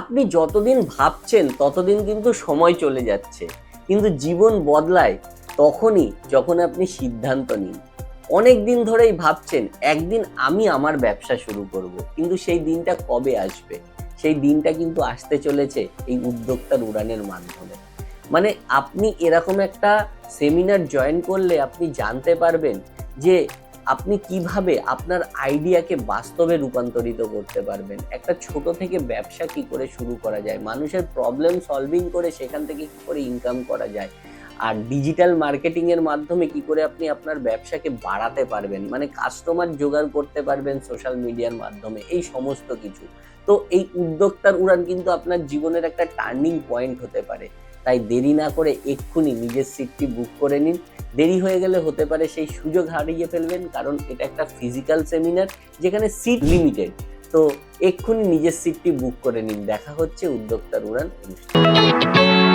আপনি যতদিন ভাবছেন, ততদিন কিন্তু সময় চলে যাচ্ছে। কিন্তু জীবন বদলায় তখনই যখন আপনি সিদ্ধান্ত নিন। অনেক দিন ধরেই ভাবছেন, একদিন আমি আমার ব্যবসা শুরু করব, কিন্তু সেই দিনটা কবে আসবে? সেই দিনটা কিন্তু আসতে চলেছে এই উদ্যোক্তার উড়ানের মাধ্যমে। মানে আপনি এরকম একটা সেমিনার জয়েন করলে আপনি জানতে পারবেন যে আপনি কীভাবে আপনার আইডিয়াকে বাস্তবে রূপান্তরিত করতে পারবেন? একটা ছোট থেকে ব্যবসা কি করে শুরু করা যায়? মানুষের প্রবলেম সলভিং করে সেখান থেকে কি করে ইনকাম করা যায়? আর ডিজিটাল মার্কেটিংয়ের মাধ্যমে কি করে আপনি আপনার ব্যবসাকে বাড়াতে পারবেন? মানে কাস্টমার জোগাড় করতে পারবেন সোশ্যাল মিডিয়ার মাধ্যমে, এই সমস্ত কিছু। তো এই উদ্যোক্তার উড়ান কিন্তু আপনার জীবনের একটা টার্নিং পয়েন্ট হতে পারে। তাই দেরি না করে এক্ষুনি নিজের সিটটি বুক করে নিন। দেরি হয়ে গেলে হতে পারে সেই সুযোগ হারিয়ে ফেলবেন, কারণ এটা একটা ফিজিক্যাল সেমিনার যেখানে সিট লিমিটেড তো এক্ষুনি নিজের সিটটি বুক করে নিন। দেখা হচ্ছে উদ্যোক্তার উড়ান অনুষ্ঠানে।